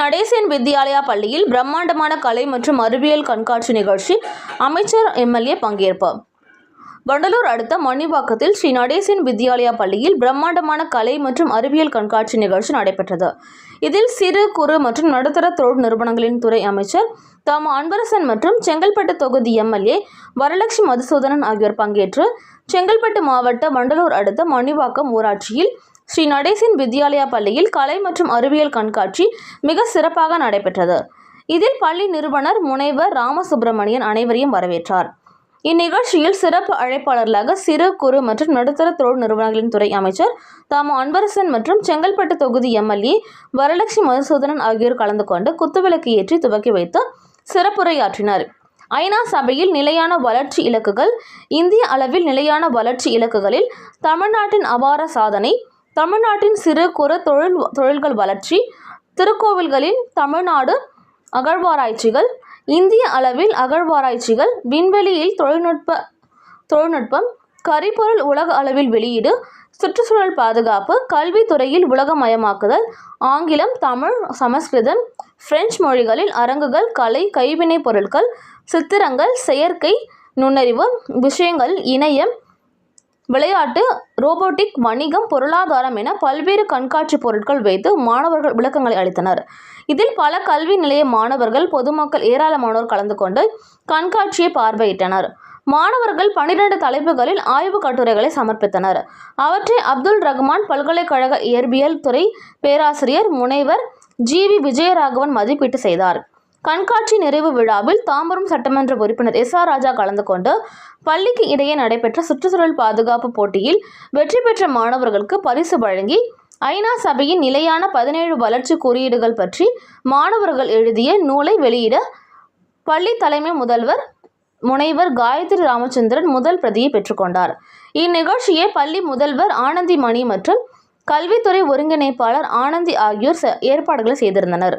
நடேசன் வித்யாலயா பள்ளியில் பிரம்மாண்டமான கலை மற்றும் அறிவியல் கண்காட்சி நிகழ்ச்சி அமைச்சர் எம்எல்ஏ பங்கேற்பு. வண்டலூர் அடுத்த மணிவாக்கத்தில் ஸ்ரீ நடேசன் வித்யாலயா பள்ளியில் பிரம்மாண்டமான கலை மற்றும் அறிவியல் கண்காட்சி நிகழ்ச்சி நடைபெற்றது. இதில் சிறு குறு மற்றும் நடுத்தர தொழில் நிறுவனங்களின் துறை அமைச்சர் தாமு அன்பரசன் மற்றும் செங்கல்பட்டு தொகுதி எம்எல்ஏ வரலட்சுமி மதுசூதனன் ஆகியோர் பங்கேற்று செங்கல்பட்டு மாவட்ட வண்டலூர் அடுத்த மணிவாக்கம் ஊராட்சியில் ஸ்ரீ நடேசன் வித்யாலயா பள்ளியில் கலை மற்றும் அறிவியல் கண்காட்சி மிக சிறப்பாக நடைபெற்றது. இதில் பள்ளி நிறுவனர் முனைவர் ராமசுப்பிரமணியன் அனைவரையும் வரவேற்றார். இந்நிகழ்ச்சியில் சிறப்பு அழைப்பாளர்களாக சிறு குறு மற்றும் நடுத்தர தொழில் நிறுவனங்களின் துறை அமைச்சர் தாமு அன்பரசன் மற்றும் செங்கல்பட்டு தொகுதி எம்எல்ஏ வரலட்சுமி மதுசூதனன் ஆகியோர் கலந்து கொண்டு குத்துவிளக்கு ஏற்றி துவக்கி வைத்து சிறப்புரையாற்றினர். ஐநா சபையில் நிலையான வளர்ச்சி இலக்குகள் இந்திய அளவில் நிலையான வளர்ச்சி இலக்குகளில் தமிழ்நாட்டின் அபார சாதனை தமிழ்நாட்டின் சிறு குறு தொழில் தொழில்கள் வளர்ச்சி திருக்கோவில்களின் தமிழ்நாடு அகழ்வாராய்ச்சிகள் இந்திய அளவில் அகழ்வாராய்ச்சிகள் விண்வெளியில் தொழில்நுட்ப தொழில்நுட்பம் கரிபொருள் உலக அளவில் வெளியீடு சுற்றுச்சூழல் பாதுகாப்பு கல்வித்துறையில் உலகமயமாக்குதல் ஆங்கிலம் தமிழ் சமஸ்கிருதம் பிரெஞ்சு மொழிகளில் அரங்குகள் கலை கைவினைப் பொருட்கள் சித்திரங்கள் செயற்கை நுண்ணறிவு விஷயங்கள் இணையம் விளையாட்டு ரோபோட்டிக் வணிகம் பொருளாதாரம் என பல்வேறு கண்காட்சி பொருட்கள் வைத்து மாணவர்கள் விளக்கங்களை அளித்தனர். இதில் பல கல்வி நிலைய மாணவர்கள் பொதுமக்கள் ஏராளமானோர் கலந்து கொண்டு கண்காட்சியை பார்வையிட்டனர். மாணவர்கள் பனிரெண்டு தலைப்புகளில் ஆய்வுக் கட்டுரைகளை சமர்ப்பித்தனர். அவற்றை அப்துல் ரஹ்மான் பல்கலைக்கழக இயற்பியல் துறை பேராசிரியர் முனைவர் ஜி வி விஜயராகவன் மதிப்பீட்டு செய்தார். கண்காட்சி நிறைவு விழாவில் தாம்பரம் சட்டமன்ற உறுப்பினர் எஸ் ஆர் ராஜா கலந்து கொண்டு பள்ளிக்கு இடையே நடைபெற்ற சுற்றுச்சூழல் பாதுகாப்பு போட்டியில் வெற்றி பெற்ற மாணவர்களுக்கு பரிசு வழங்கி ஐநா சபையின் நிலையான பதினேழு வளர்ச்சி குறியீடுகள் பற்றி மாணவர்கள் எழுதிய நூலை வெளியிட பள்ளி தலைமை முதல்வர் முனைவர் காயத்ரி ராமச்சந்திரன் முதல் பிரதியை பெற்றுக்கொண்டார் இந்நிகழ்ச்சியை பள்ளி முதல்வர் ஆனந்தி மணி மற்றும் கல்வித்துறை ஒருங்கிணைப்பாளர் ஆனந்தி ஆகியோர் ஏற்பாடுகளை செய்திருந்தனர்.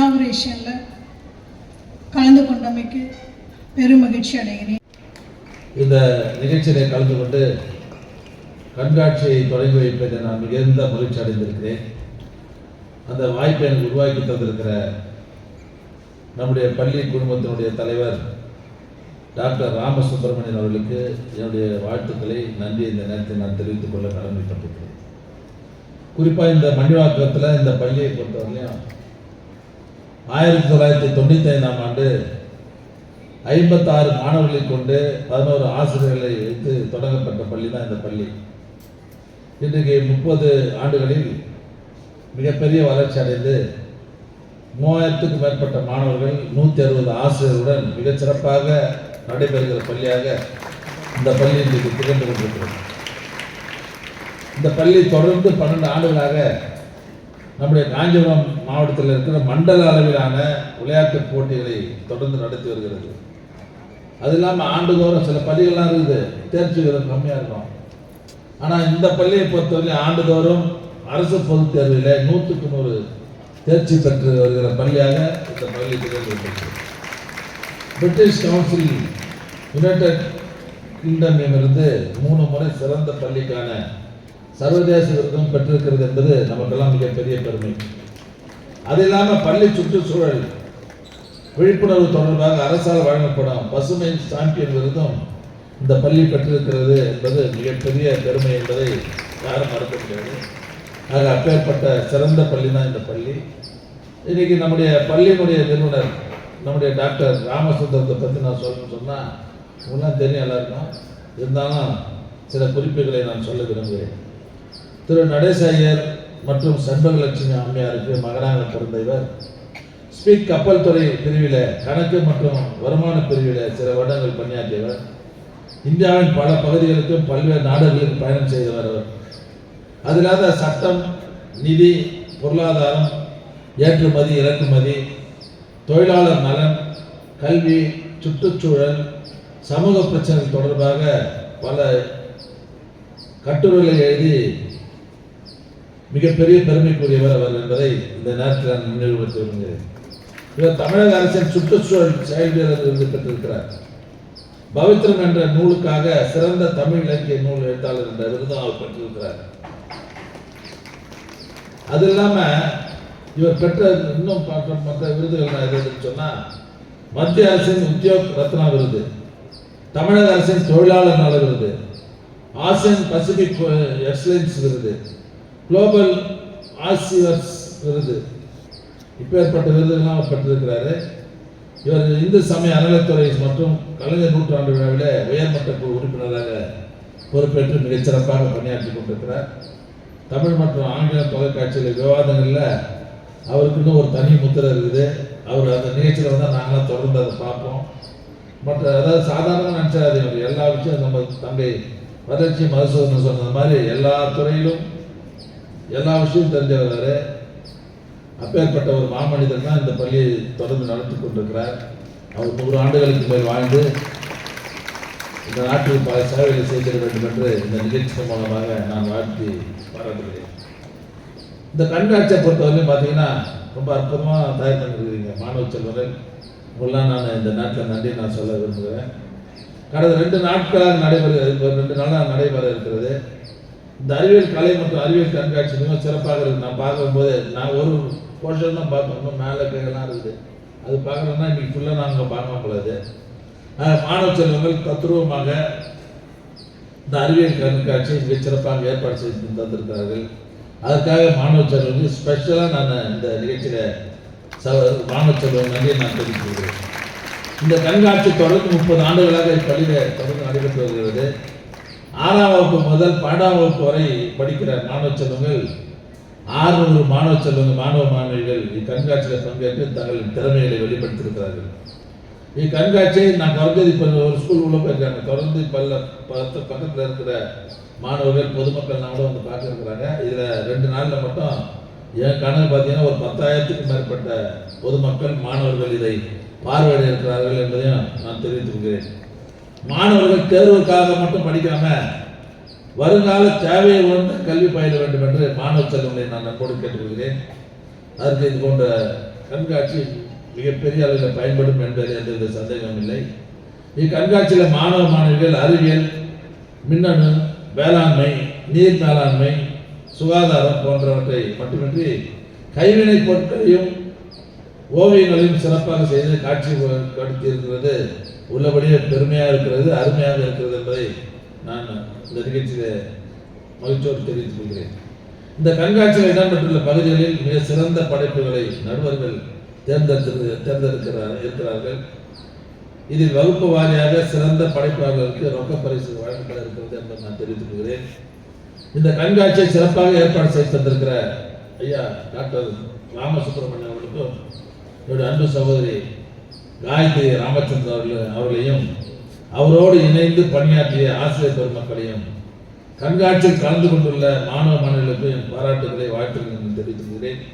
இனாகுரேஷனில் கலந்து கொண்டமைக்கு பெரும் மகிழ்ச்சி அடைகிறேன். இந்த நிகழ்ச்சியிலே கலந்து கொண்டு கண்காட்சியை தொடங்கி வைப்பதை நான் மிகுந்த மகிழ்ச்சி அடைந்திருக்கிறேன். அந்த வாய்ப்பை எனக்கு உருவாக்கி தந்திருக்கிற நம்முடைய பள்ளி குடும்பத்தினுடைய தலைவர் டாக்டர் ராமசுப்பிரமணியன் அவர்களுக்கு என்னுடைய வாழ்த்துக்களை நன்றி. இந்த நேரத்தில் நான் தெரிவித்துக் கொள்ள கடமைப்பட்டிருக்கிறேன். குறிப்பாக இந்த மணிவாக்கத்தில் இந்த பள்ளியை பொறுத்தவரையிலும் ஆயிரத்தி தொள்ளாயிரத்தி தொண்ணூற்றி ஐந்தாம் ஆண்டு ஐம்பத்தாறு மாணவர்களை கொண்டு பதினோரு ஆசிரியர்களை வைத்து தொடங்கப்பட்ட பள்ளி தான் இந்த பள்ளி. இன்றைக்கு முப்பது ஆண்டுகளில் மிகப்பெரிய வளர்ச்சி அடைந்து மூவாயிரத்துக்கும் மேற்பட்ட மாணவர்கள் நூற்றி அறுபது ஆசிரியர்களுடன் மிகச்சிறப்பாக நடைபெறுகிற பள்ளியாக இந்த பள்ளி இன்றைக்கு திகழ்ந்து கொண்டிருக்கிறது. இந்த பள்ளி தொடர்ந்து பன்னெண்டு ஆண்டுகளாக நம்முடைய காஞ்சிபுரம் மாவட்டத்தில் இருக்கிற மண்டல அளவிலான விளையாட்டு போட்டிகளை தொடர்ந்து நடத்தி வருகிறது. அது இல்லாமல் ஆண்டுதோறும் சில பள்ளிகள்லாம் இருக்குது. தேர்ச்சி விகிதம் கம்மியாக இருக்கும். ஆனால் இந்த பள்ளியை பொறுத்தவரை ஆண்டுதோறும் அரசு பொதுத் தேர்வில் நூற்றுக்கு நூறு தேர்ச்சி பெற்று வருகிற பள்ளியாக இந்த பள்ளி திகழ்கிறது. பிரிட்டிஷ் கவுன்சில் யுனைடெட் கிங்டமிலிருந்து மூணு முறை சிறந்த பள்ளிக்கான சர்வதேச விருதும் பெற்றிருக்கிறது என்பது நமக்கெல்லாம் மிகப்பெரிய பெருமை. அது இல்லாமல் பள்ளி சுற்றுச்சூழல் விழிப்புணர்வு தொடர்பாக அரசால் வழங்கப்படும் பசுமை சாம்பியன் விருதும் இந்த பள்ளி பெற்றிருக்கிறது என்பது மிகப்பெரிய பெருமை என்பதை யாரும் மறக்க முடியாது. ஆக அப்பேற்பட்ட சிறந்த பள்ளி தான் இந்த பள்ளி. இன்னைக்கு நம்முடைய பள்ளியினுடைய நிறுவனர் நம்முடைய டாக்டர் ராமசுந்தரத்தை பற்றி நான் சொல்லணும்னு சொன்னால் உங்களாம் தெரியும் எல்லாருக்கும். இருந்தாலும் சில குறிப்புகளை நான் சொல்ல விரும்புகிறேன். திரு நடேச ஐயர் மற்றும் செண்பகலட்சுமி அம்மையாருக்கு மகனாக பிறந்த இவர் ஸ்பீக் கப்பல் துறை பிரிவில் கணக்கு மற்றும் வருமான பிரிவில் சில வருடங்கள் பணியாற்றியவர். இந்தியாவின் பல பகுதிகளுக்கும் பல்வேறு நாடுகளுக்கு பயணம் செய்தவர் அவர். அது இல்லாத சட்டம் நிதி பொருளாதாரம் ஏற்றுமதி இறக்குமதி தொழிலாளர் நலன் கல்வி சுற்றுச்சூழல் சமூக பிரச்சனைகள் தொடர்பாக பல கட்டுரைகளை எழுதி மிகப்பெரிய பெருமைக்குரியவர் அவர் என்பதை இந்த நேரத்தில் நான் நினைவுபடுத்தி விரும்புகிறேன் இவர் தமிழக அரசின் சுற்றுச்சூழல் செயல் வீரர் விருது பெற்றிருக்கிறார். பவித்ரம் என்ற நூலுக்காக சிறந்த தமிழ் இலக்கிய நூல் எழுத்தாளர் என்ற விருதும் அவர் பெற்றிருக்கிறார். அது இல்லாம இவர் பெற்ற இன்னும் மற்ற மற்ற விருதுகள் நான் எதுன்னு சொன்னா மத்திய அரசின் உத்தியோக் ரத்னா விருது தமிழக அரசின் தொழிலாளர் நல விருது ஆசியன் பசிபிக் எக்ஸலன்ஸ் விருது குளோபல் ஆசிவர்ஸ் விருது. இப்பேற்பட்ட விருதுகள்லாம் அவர் பெற்றிருக்கிறாரு. இவர் இந்து சமய அறநிலைத்துறை மற்றும் கலைஞர் நூற்றாண்டு விழாவில் உயர்மட்ட குழு உறுப்பினராக பொறுப்பேற்று மிகச்சிறப்பாக பணியாற்றி கொண்டிருக்கிறார். தமிழ் மற்றும் ஆங்கில தொலைக்காட்சியில் விவாதங்களில் அவருக்குன்னு ஒரு தனி முத்திரை இருக்குது. அவர் அந்த நிகழ்ச்சியில் வந்தால் நாங்களாம் தொடர்ந்து அதை பார்ப்போம். மற்ற அதாவது சாதாரணமாக நினச்சாது இவர் எல்லா விஷயம் நம்ம தங்கை வளர்ச்சி மதுசூதன் சொன்னது மாதிரி எல்லா துறையிலும் எல்லா விஷயம் தெரிஞ்சவர் அப்பேற்பட்ட ஒரு மாமனிதர் தான் இந்த பள்ளியை தொடர்ந்து நடத்தி கொண்டிருக்கிறார். அவர் நூறு ஆண்டுகளுக்கு மேல் வாழ்ந்து இந்த நாட்டில் பல சேவைகளை செய்திட வேண்டும் என்று இந்த நிகழ்ச்சி மூலமாக நான் வாழ்த்தி பாராட்டுகிறேன் இந்த கண்காட்சியை பொறுத்தவரையும் பார்த்தீங்கன்னா ரொம்ப அற்புதமாக தயார் பண்ணிருக்கிறீங்க மாணவ செல்வர்கள். உங்களாம் நான் இந்த நாட்டில் நன்றி நான் சொல்ல விரும்புகிறேன். கடந்த ரெண்டு நாட்களாக நடைபெற ரெண்டு நாளாக நடைபெற இருக்கிறது. இந்த அறிவியல் கலை மற்றும் அறிவியல் கண்காட்சி மிகவும் சிறப்பாக இருக்குது நான் பார்க்கும்போது நான் ஒரு போர்ஷன் தான் பார்ப்பேன். இன்னும் மேலே கையெல்லாம் இருக்குது. அது பார்க்கணும்னா இன்னைக்கு ஃபுல்லாக நாங்கள் பார்க்க முடியாது மாணவ செல்வங்கள் தத்ரூபமாக இந்த அறிவியல் கண்காட்சியை மிக சிறப்பாக ஏற்பாடு செய்து தந்திருக்கிறார்கள். அதுக்காக மாணவ செல்வங்கள் ஸ்பெஷலாக நான் இந்த நிகழ்ச்சியில் ச மாணவ செல்வம் நன்றியை நான் தெரிவித்துக்கிறேன் இந்த கண்காட்சி தொடர்ந்து முப்பது ஆண்டுகளாக இப்பள்ளியில் தொடர்ந்து நடைபெற்று வருகிறது. ஆறாம் வகுப்பு முதல் பன்னெண்டாம் வகுப்பு வரை படிக்கிற மாணவ செல்வங்கள் ஆறுநூறு மாணவ செல்வங்கள் மாணவ மாணவிகள் இக்கண்காட்சியில் பங்கேற்று தங்களின் திறமைகளை வெளிப்படுத்தியிருக்கிறார்கள். இக்கண்காட்சியை நான் தொடர்ந்து இப்போ ஒரு ஸ்கூல் உள்ள போயிருக்காங்க. தொடர்ந்து பல்ல பத்து பக்கத்தில் இருக்கிற மாணவர்கள் பொதுமக்கள்லாம் கூட வந்து பார்த்துருக்குறாங்க. இதில் ரெண்டு நாளில் மட்டும் என் கணக்கு பார்த்தீங்கன்னா ஒரு பத்தாயிரத்துக்கும் மேற்பட்ட பொதுமக்கள் மாணவர்கள் இதை பார்வையிட இருக்கிறார்கள் என்பதையும் நான் தெரிவித்துக்கிறேன் மாணவர்கள் தேர்வுக்காக மட்டும் படிக்காம வருங்கால தேவையை உணர்ந்து கல்வி பயில வேண்டும் என்று மாணவ செல்வங்களை நான் நண்போடு கேட்டுக்கொள்கிறேன். அதற்கு இது போன்ற கண்காட்சி மிகப்பெரிய அளவில் பயன்படும் என்பதில் எந்தவித சந்தேகம் இல்லை. இக்கண்காட்சியில் மாணவ மாணவிகள் அறிவியல் மின்னணு வேளாண்மை நீர் மேலாண்மை சுகாதாரம் போன்றவற்றை மட்டுமின்றி கைவினைப் பொருட்களையும் ஓவியங்களையும் சிறப்பாக செய்து காட்சி காட்சி இருக்கிறது உள்ளபடியே பெருமையாக இருக்கிறது அருமையாக இருக்கிறது என்பதை நான் இந்த நிகழ்ச்சியில் மகிழ்ச்சியோடு தெரிவித்துக் கொள்கிறேன். இந்த கண்காட்சியில் இடம்பெற்றுள்ள பகுதிகளில் மிக சிறந்த படைப்புகளை நடுவர்கள் தேர்ந்தெடுத்து தேர்ந்தெடுக்கிறார் இருக்கிறார்கள். இதில் வகுப்பு வாரியாக சிறந்த படைப்பாளர்களுக்கு ரொக்க பரிசு வழங்கப்பட இருக்கிறது என்று நான் தெரிவித்துக் கொள்கிறேன். இந்த கண்காட்சியை சிறப்பாக ஏற்பாடு செய்து தந்திருக்கிற ஐயா டாக்டர் ராமசுப்ரமணியம் அவர்களுக்கும் என்னுடைய அன்பு சகோதரி காயத்ரி ராமச்சந்திரன் அவர்கள் அவர்களையும் அவரோடு இணைந்து பணியாற்றிய ஆசிரியர் பெருமக்களையும் கண்காட்சியில் கலந்து கொண்டுள்ள மாணவ மாணவர்களுக்கும் என் பாராட்டுகளை வாழ்த்துக்களை தெரிவித்துக்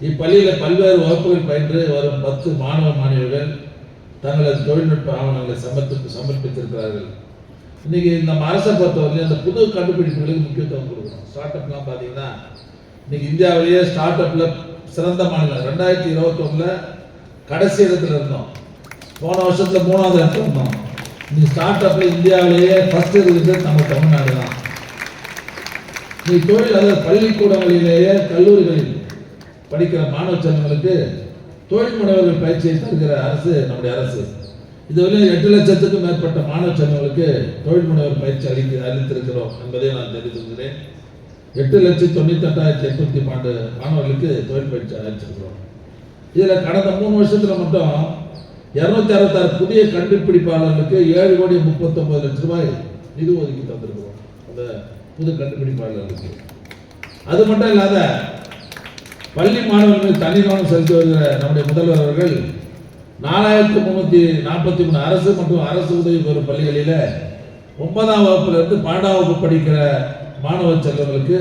இப்பள்ளியில் பல்வேறு வகுப்புகள் பயின்று வரும் பத்து மாணவ மாணவிகள் தங்களது தொழில்நுட்ப ஆவணங்களை சமர்ப்பித்து சமர்ப்பித்திருக்கிறார்கள். இன்னைக்கு நம்ம அரசை பொறுத்தவரையிலும் இந்த புது கண்டுபிடிப்புகளுக்கு முக்கியத்துவம் கொடுக்குறோம் ஸ்டார்ட் அப்லாம் பார்த்தீங்கன்னா இன்னைக்கு இந்தியாவிலேயே ஸ்டார்ட் அப்பில் சிறந்த மாநிலம். ரெண்டாயிரத்தி இருபத்தி ஒன்றில் கடைசி இடத்துல இருந்தோம். போன வருஷத்துல மூணாவது இடத்துல இருந்தோம். நீ ஸ்டார்ட் அப்பில் இந்தியாவிலேயே ஃபர்ஸ்ட் இருக்கிறது நம்ம தமிழ்நாடு தான். நீ தொழில் அதாவது பள்ளிக்கூடங்களிலேயே கல்லூரிகளில் படிக்கிற மாணவ செல்வங்களுக்கு தொழில் முனைவர்கள் பயிற்சியை தருகிற அரசு நம்முடைய அரசு. இதுவரை எட்டு லட்சத்துக்கும் மேற்பட்ட மாணவ செல்வங்களுக்கு தொழில் முனைவர் பயிற்சி அளிக்க அளித்திருக்கிறோம் என்பதை நான் தெரிவித்திருக்கிறேன் எட்டு லட்சத்தி தொண்ணூத்தெட்டாயிரத்தி எட்நூத்தி பன்னெண்டு மாணவர்களுக்கு தொழில் பயிற்சி அளிச்சிருக்கிறோம். இதில் கடந்த மூணு வருஷத்தில் மட்டும் இரநூத்தி அறுபத்தாறு புதிய கண்டுபிடிப்பாளர்களுக்கு ஏழு கோடி முப்பத்தொம்பது லட்சம் ரூபாய் நிதி ஒதுக்கி தந்திருக்கிறோம். அந்த புது கண்டுபிடிப்பாளர்களுக்கு. அது மட்டும் இல்லாத பள்ளி மாணவர்கள் தனி கவனம் செலுத்தி வருகிற நம்முடைய முதல்வர் அவர்கள் நாலாயிரத்தி முந்நூற்றி நாற்பத்தி மூணு அரசு மற்றும் அரசு உதவி பெறும் பள்ளிகளில் ஒன்பதாம் வகுப்புல இருந்து பன்னெண்டாம் வகுப்பு படிக்கிற மாணவ செல்வங்களுக்கு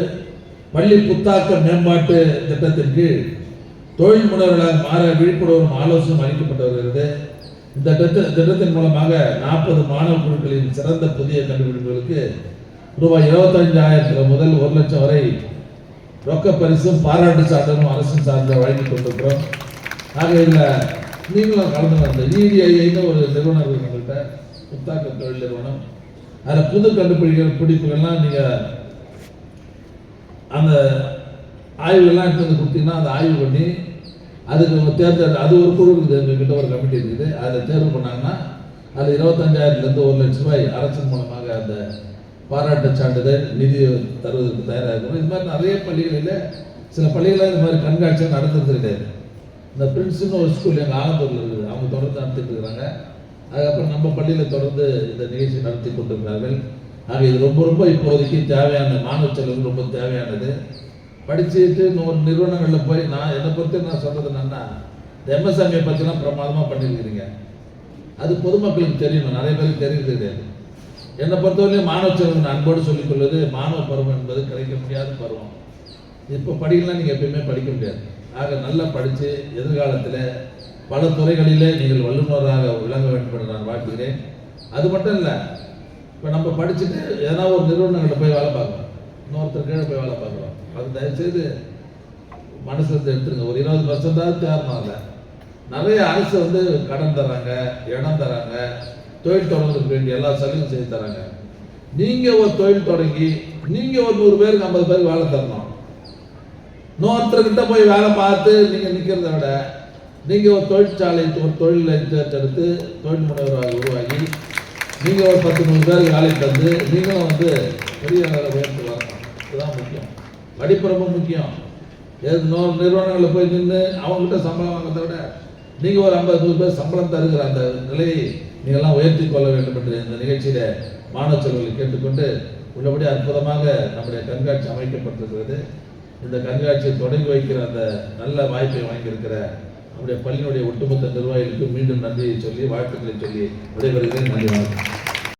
பள்ளி புத்தாக்க மேம்பாட்டு திட்டத்தின் கீழ் தொழில் முனைவர்களாக மாற விழிப்புணர்வும் ஆலோசனையும் அளிக்கப்பட்டு வருகிறது இந்த திட்ட திட்டத்தின் மூலமாக நாற்பது மாணவ குழுக்களின் சிறந்த புதிய கண்டுபிடிப்புகளுக்கு ரூபாய் இருபத்தஞ்சாயிரத்தில் முதல் ஒரு லட்சம் வரை ரொக்க பரிசும் பாராட்டு சான்றிதழும் அரசின் சார்ந்த வழங்கி கொண்டிருக்கிறோம். ஆக இதில் நீங்களும் கலந்து வந்த இடிஐன்னு ஒரு நிறுவனம் இருக்கு நம்மள்கிட்ட புத்தாக்க தொழில் நிறுவனம். அதில் புது கண்டுபிடிக்கிற பிடிப்புகள்லாம் நீங்கள் அந்த ஆய்வுகள்லாம் எடுத்து வந்து கொடுத்தீங்கன்னா அந்த ஆய்வு பண்ணி அதுக்கு தேர்தல் அது ஒரு குழு இருக்குது எங்ககிட்ட ஒரு கமிட்டி இருக்குது. அதை தேர்வு பண்ணாங்கன்னா அது இருபத்தஞ்சாயிரத்துலேருந்து ஒரு லட்ச ரூபாய் அரசின் மூலமாக அந்த பாராட்டு சான்றிதழ் நிதி தருவதற்கு தயாராக இருக்கணும் இது மாதிரி நிறைய பள்ளிகளில் சில பள்ளிகளில் இந்த மாதிரி கண்காட்சியாக நடத்துறது கிடையாது இந்த பிரின்ஸ்னு ஒரு ஸ்கூல் எங்கள் ஆலந்தூரில் இருக்குது. அவங்க தொடர்ந்து நடத்திட்டு இருக்கிறாங்க. அதுக்கப்புறம் நம்ம பள்ளியில் தொடர்ந்து இந்த நிகழ்ச்சி நடத்தி கொண்டிருக்கிறார்கள். ஆக இது ரொம்ப ரொம்ப இப்போதைக்கு தேவையான மாணவ செல்வங்கள் ரொம்ப தேவையானது. படிச்சுட்டு இன்னொரு நிறுவனங்களில் போய் நான் என்னை பொறுத்து நான் சொல்கிறது என்னன்னா இந்த எம்எஸ்எம்ஏ பற்றிலாம் பிரமாதமாக பண்ணியிருக்கிறீங்க அது பொதுமக்களுக்கு தெரியணும் நிறைய பேருக்கு தெரியுது கிடையாது என்னை பொறுத்தவரையும் மாணவ செல்வன் அன்போடு சொல்லிக்கொள்வது மாணவ பருவம் என்பது கிடைக்க முடியாத பருவம். இப்போ படிக்கலாம் நீங்கள் எப்பயுமே படிக்க முடியாது. ஆக நல்லா படித்து எதிர்காலத்தில் பல துறைகளிலே நீங்கள் வல்லுநராக விளங்க வேண்டும் என்று நான் வாழ்த்துகிறேன் அது மட்டும் இல்லை இப்போ நம்ம படிச்சுட்டு எதனா ஒரு நிறுவனங்களில் போய் வேலை பார்க்குறோம் இன்னொருத்தர் கீழே போய் வேலை பார்க்குறோம் அது தயவுசெய்து மனசு எடுத்துருங்க. ஒரு இருபது பர்சன்டாவது தேரணும் இல்லை நிறைய அரசு வந்து கடன் தராங்க இடம் தராங்க தொழில் தொடங்குறதுக்கு வேண்டிய எல்லா சலுகையும் செய்து தராங்க நீங்கள் ஒரு தொழில் தொடங்கி நீங்கள் ஒரு நூறு பேருக்கு ஐம்பது பேருக்கு வேலை தரணும். இன்னொருத்தர்கிட்ட போய் வேலை பார்த்து நீங்கள் நிற்கிறத விட நீங்கள் ஒரு தொழிற்சாலை ஒரு தொழிலை தேர்ந்தெடுத்து தொழில் முனைவராக உருவாகி நீங்கள் ஒரு பத்து மூணு பேருக்கு வேலைக்கு தந்து நீங்களும் வந்து பெரிய வேலை உயர்ந்து வரணும். இதுதான் முக்கியம். படிப்பு ரொம்ப முக்கியம் இன்னொரு நிறுவனங்களில் போய் நின்று அவங்ககிட்ட சம்பளம் வாங்கிறத விட நீங்கள் ஒரு ஐம்பது நூறு பேர் சம்பளம் தருகிற அந்த நிலையை நீங்கள்லாம் உயர்த்தி கொள்ள வேண்டும் என்று இந்த நிகழ்ச்சியில் மாணவ செல்வங்களை கேட்டுக்கொண்டு உள்ளபடி அற்புதமாக நம்முடைய கண்காட்சி அமைக்கப்பட்டிருக்கிறது. இந்த கண்காட்சியை தொடங்கி வைக்கிற அந்த நல்ல வாய்ப்பை வாங்கியிருக்கிற நம்முடைய பள்ளியினுடைய ஒட்டுமொத்த நிர்வாகிகளுக்கு மீண்டும் நன்றியை சொல்லி வாழ்த்துக்களை சொல்லி விடைபெறுகிறேன். நன்றி வணக்கம்.